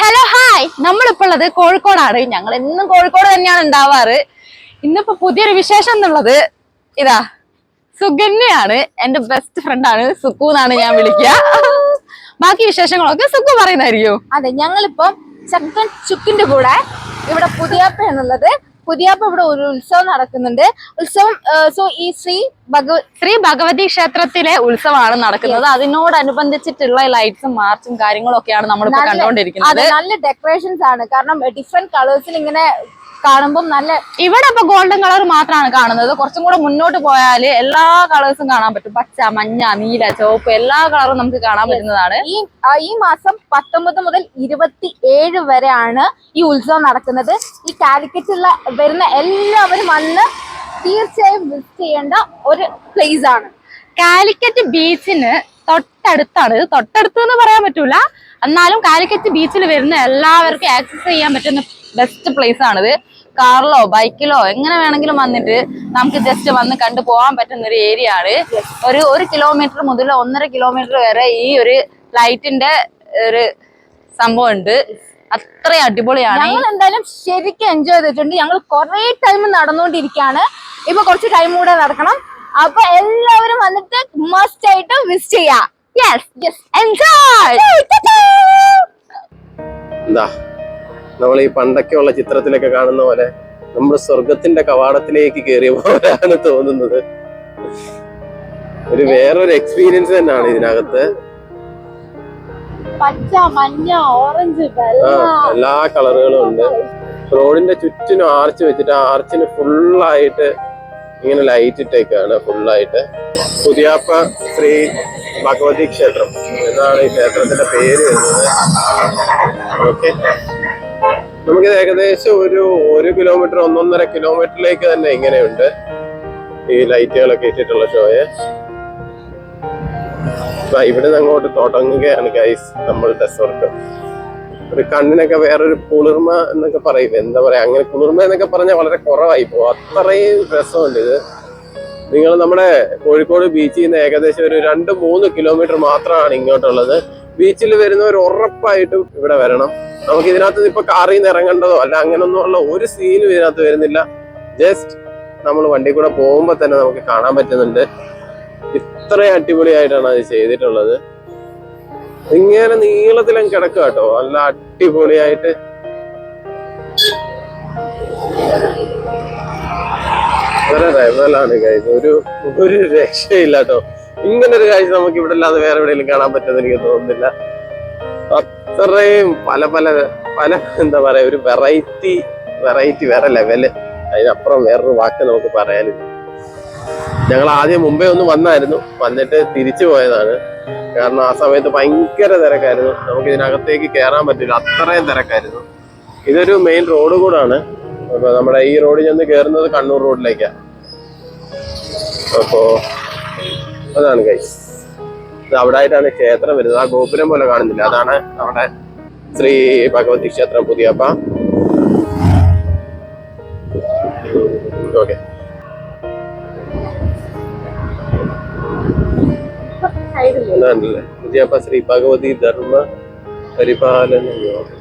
Hello hi നമ്മളിപ്പോൾ ഉള്ളത് കോഴിക്കോടാണ്. ഞങ്ങൾ എന്നും കോഴിക്കോട് തന്നെയാണ് ഉണ്ടാവാറ്. ഇന്നിപ്പോ പുതിയൊരു വിശേഷം എന്നുള്ളത് ഇതാ സുഗന്യയാണ്. എന്റെ ബെസ്റ്റ് ഫ്രണ്ട് ആണ് സുക്കു എന്നാണ് ഞാൻ വിളിക്കുക. ബാക്കി വിശേഷങ്ങളൊക്കെ സുക്കു പറയുന്നതായിരിക്കും. അതെ ഞങ്ങളിപ്പം ചക്കൻ ചുക്കിന്റെ കൂടെ ഇവിടെ പുതിയപ്പ എന്നുള്ളത് പുതിയാപ്പ ഇവിടെ ഒരു ഉത്സവം നടക്കുന്നുണ്ട്. ഉത്സവം സോ ഈ ശ്രീ ഭഗവ ശ്രീ ഭഗവതി ക്ഷേത്രത്തിലെ ഉത്സവമാണ് നടക്കുന്നത്. അതിനോടനുബന്ധിച്ചിട്ടുള്ള ലൈറ്റ്സും മാർച്ചും കാര്യങ്ങളും ഒക്കെയാണ് നമ്മൾ കണ്ടുകൊണ്ടിരിക്കുന്നത് നല്ല ഡെക്കറേഷൻസ് ആണ്. കാരണം ഡിഫറെന്റ് കളേഴ്സിൽ ഇങ്ങനെ കാണുമ്പോൾ നല്ല ഇവിടെ ഇപ്പൊ ഗോൾഡൻ കളർ മാത്രമാണ് കാണുന്നത്. കുറച്ചും കൂടെ മുന്നോട്ട് പോയാൽ എല്ലാ കളേഴ്സും കാണാൻ പറ്റും. പച്ച മഞ്ഞ നീല ചുവപ്പ് എല്ലാ കളറും നമുക്ക് കാണാൻ പറ്റുന്നതാണ്. ഈ ഈ മാസം പത്തൊമ്പത് ഇരുപത്തി ഏഴ് വരെയാണ് ഈ ഉത്സവം നടക്കുന്നത്. ഈ കാലിക്കറ്റുള്ള വരുന്ന എല്ലാവരും വന്ന് തീർച്ചയായും വിസിറ്റ് ചെയ്യേണ്ട ഒരു പ്ലേസ് ആണ്. കാലിക്കറ്റ് ബീച്ചിന് തൊട്ടടുത്താണ്. തൊട്ടടുത്ത് എന്ന് പറയാൻ പറ്റൂല. എന്നാലും കാലിക്കറ്റ് ബീച്ചിൽ വരുന്ന എല്ലാവർക്കും ആക്സസ് ചെയ്യാൻ പറ്റുന്ന ബെസ്റ്റ് പ്ലേസ് ആണിത്. കാറിലോ ബൈക്കിലോ എങ്ങനെ വേണമെങ്കിലും വന്നിട്ട് നമുക്ക് ജസ്റ്റ് വന്ന് കണ്ടു പോകാൻ പറ്റുന്ന ഒരു ഏരിയ ആണ്. ഒരു ഒരു കിലോമീറ്റർ മുതൽ ഒന്നര കിലോമീറ്റർ വരെ ഈ ഒരു ലൈറ്റിന്റെ ഒരു സംഭവം ഉണ്ട് അത്ര അടിപൊളിയാണ്. ഞങ്ങൾ എന്തായാലും ശരിക്കും എൻജോയ് ചെയ്തിട്ടുണ്ട്. ഞങ്ങൾ കുറെ ടൈം നടന്നുകൊണ്ടിരിക്കുകയാണ്. ഇപ്പൊ കുറച്ച് ടൈം കൂടെ നടക്കണം. അപ്പൊ എല്ലാവരും വന്നിട്ട് മസ്റ്റ് ആയിട്ട് വിസിറ്റ് ചെയ്യാം. യെസ് യെസ് എൻജോയ് എന്താ? നമ്മൾ ഈ പണ്ടൊക്കെയുള്ള ചിത്രത്തിലൊക്കെ കാണുന്ന പോലെ നമ്മുടെ സ്വർഗത്തിന്റെ കവാടത്തിലേക്ക് കയറിയ പോലെയാണ് തോന്നുന്നത്. ഒരു വേറൊരു എക്സ്പീരിയൻസ് തന്നെയാണ് ഇതിനകത്ത്. പച്ച മഞ്ഞ ഓറഞ്ച് എല്ലാ കളറുകളും ഉണ്ട്. റോഡിന്റെ ചുറ്റിനും ആർച്ച് വെച്ചിട്ട് ആ ആർച്ചിന് ഫുള്ളായിട്ട് ഇങ്ങനെ ലൈറ്റ് ഇട്ടേക്കാണ് ഫുള്ളായിട്ട് പുതിയാപ്പ ശ്രീ ഭഗവതി ക്ഷേത്രം എന്നാണ് ഈ ക്ഷേത്രത്തിന്റെ പേര് വരുന്നത്. ഓക്കെ നമുക്കിത് ഏകദേശം ഒരു ഒരു കിലോമീറ്റർ ഒന്നൊന്നര കിലോമീറ്ററിലേക്ക് തന്നെ ഇങ്ങനെയുണ്ട് ഈ ലൈറ്റുകളൊക്കെ ഇട്ടിട്ടുള്ള ഷോയെ ദാ ഇവിടെ നിന്ന് അങ്ങോട്ട് തുടങ്ങുകയാണ് ഗൈസ് നമ്മളുടെ സ്വർഗം ഒരു കണ്ണിനൊക്കെ വേറൊരു കുളിർമ എന്നൊക്കെ പറയും. എന്താ പറയാ അങ്ങനെ കുളിർമ എന്നൊക്കെ പറഞ്ഞാൽ വളരെ കുറവായി പോകും. അത്രയും രസമുണ്ട് ഇത്. നിങ്ങൾ നമ്മുടെ കോഴിക്കോട് ബീച്ചിൽ നിന്ന് ഏകദേശം ഒരു രണ്ട് മൂന്ന് കിലോമീറ്റർ മാത്രമാണ് ഇങ്ങോട്ടുള്ളത്. ബീച്ചിൽ വരുന്നവർ ഉറപ്പായിട്ടും ഇവിടെ വരണം. നമുക്ക് ഇതിനകത്ത് ഇപ്പൊ കാറിൽ നിന്ന് ഇറങ്ങേണ്ടതോ അല്ല അങ്ങനൊന്നും ഉള്ള ഒരു സീനും ഇതിനകത്ത് വരുന്നില്ല. ജസ്റ്റ് നമ്മൾ വണ്ടി കൂടെ പോകുമ്പോൾ തന്നെ നമുക്ക് കാണാൻ പറ്റുന്നുണ്ട്. ഇത്രയും അടിപൊളിയായിട്ടാണ് അത് ചെയ്തിട്ടുള്ളത്. ഇങ്ങനെ നീളത്തിലും കിടക്കുക കേട്ടോ. നല്ല അടിപൊളിയായിട്ട്. വളരെ ലെവലാണ് കാഴ്ച ഒരു ഒരു രക്ഷയില്ല കേട്ടോ. ഇങ്ങനെ ഒരു കാഴ്ച നമുക്ക് ഇവിടെ അല്ലാതെ വേറെ എവിടെയെങ്കിലും കാണാൻ പറ്റുമെന്ന് എനിക്ക് തോന്നുന്നില്ല. അത്രയും പല പല പല എന്താ പറയാ ഒരു വെറൈറ്റി വെറൈറ്റി വേറെ ലെവൽ അതിനപ്പുറം വേറൊരു വാക്ക് നമുക്ക് പറയാനില്ല. ഞങ്ങൾ ആദ്യം മുമ്പേ ഒന്ന് വന്നായിരുന്നു. വന്നിട്ട് തിരിച്ചു പോയതാണ്. കാരണം ആ സമയത്ത് ഭയങ്കര തിരക്കായിരുന്നു. നമുക്ക് ഇതിനകത്തേക്ക് കയറാൻ പറ്റില്ല. അത്രയും തിരക്കായിരുന്നു. ഇതൊരു മെയിൻ റോഡ് കൂടാണ്. അപ്പൊ നമ്മുടെ ഈ റോഡിൽ ചെന്ന് കയറുന്നത് കണ്ണൂർ റോഡിലേക്കാണ് അപ്പോ അതാണ് ഗൈസ് ഇത് അവിടെ ആയിട്ടാണ് ക്ഷേത്രം വരുന്നത്. ആ ഗോപുരം പോലെ കാണുന്നില്ല. അതാണ് നമ്മുടെ ശ്രീ ഭഗവതി ക്ഷേത്രം പുതിയപ്പ. ഓക്കെ. അതാണല്ലേ പുതിയപ്പ ശ്രീ ഭഗവതി ധർമ്മ പരിപാലന യോഗം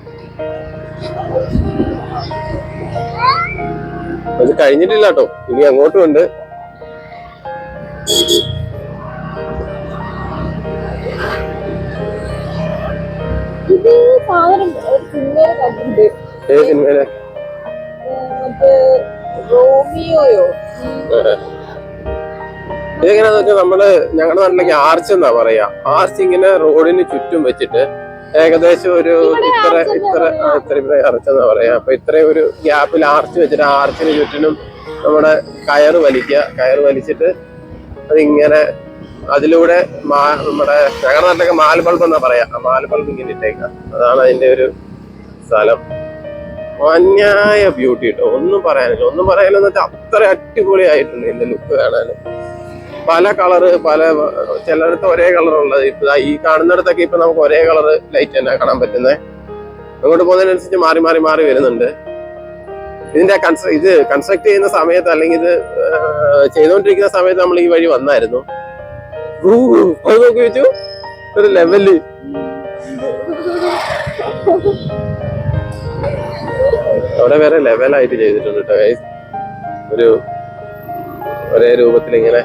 അത് കഴിഞ്ഞിട്ടില്ല കേട്ടോ ഇനി അങ്ങോട്ടും ഉണ്ട്. ഏത് സിനിമയിലെ റോമിയോയോ? ഇതെങ്ങനെയാന്ന് വെച്ചാൽ നമ്മൾ ഞങ്ങളുടെ നാട്ടിലേക്ക് ആർച്ച് എന്നാ പറയാ. ആർച്ച് ഇങ്ങനെ റോഡിന് ചുറ്റും വെച്ചിട്ട് ഏകദേശം ഒരു ഇത്ര ഇത്ര ഇത്ര ഇത്ര എന്നാ പറയാ. അപ്പൊ ഇത്രയും ഒരു ഗ്യാപ്പിൽ ആർച്ച് വെച്ചിട്ട് ആർച്ചിന് ചുറ്റിനും നമ്മുടെ കയറ് വലിക്കുക. കയറ് വലിച്ചിട്ട് അതിങ്ങനെ അതിലൂടെ മാ- നമ്മുടെ ഞങ്ങളുടെ നാട്ടിലൊക്കെ മാൽ ബൾബ് എന്നാ പറയാ. ആ മാൽ ബൾബ് ഇങ്ങനെ ഇട്ടേക്കാം അതാണ് അതിന്റെ ഒരു സ്ഥലം. അന്യായ ബ്യൂട്ടി കേട്ടോ. ഒന്നും പറയാനില്ല. ഒന്നും പറയാനില്ല വെച്ചാൽ അത്ര അടിപൊളിയായിട്ടുണ്ട് ഇതിന്റെ ലുക്ക് കാണാൻ പല കളറ് പല ചിലടത്ത് ഒരേ കളർ ഉള്ളത്. ഇപ്പൊ ഈ കാണുന്നിടത്തൊക്കെ ഇപ്പൊ നമുക്ക് ഒരേ കളർ ലൈറ്റ് തന്നെ കാണാൻ പറ്റുന്നത് അങ്ങോട്ട് പോകുന്നതിനനുസരിച്ച് മാറി മാറി മാറി വരുന്നുണ്ട്. ഇതിന്റെ കൺസ്ട്ര ഇത് കൺസ്ട്രക്ട് ചെയ്യുന്ന സമയത്ത് അല്ലെങ്കിൽ ഇത് ചെയ്തുകൊണ്ടിരിക്കുന്ന സമയത്ത് നമ്മൾ ഈ വഴി വന്നായിരുന്നു. നോക്കി ഒരു ലെവൽ അവിടെ വേറെ ലെവലായിട്ട് ചെയ്തിട്ടുണ്ട് കേട്ടോ. ഒരു ഒരേ രൂപത്തിൽ ഇങ്ങനെ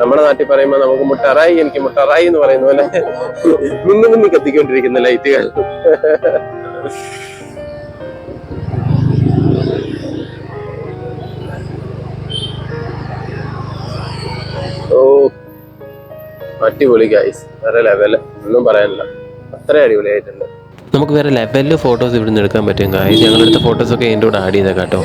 നമ്മുടെ നാട്ടിൽ പറയുമ്പോ നമുക്ക് മുട്ടറായി എനിക്ക് മുട്ടറായി എന്ന് പറയുന്ന പോലെ മിന്നി മിന്നി കത്തിക്കൊണ്ടിരിക്കുന്ന ലൈറ്റുകൾ. ഓ അടിപൊളി ഗൈസ് വേറെ ലെവൽ ഒന്നും പറയാനില്ല. അത്ര അടിപൊളിയായിട്ടുണ്ട്. നമുക്ക് വേറെ ലെവലിൽ ഫോട്ടോസ് ഇവിടുന്ന് എടുക്കാൻ പറ്റും കാര്യം ഞങ്ങളെടുത്ത ഫോട്ടോസൊക്കെ എന്റെ കൂടെ ആഡ് ചെയ്തേക്കാം കേട്ടോ.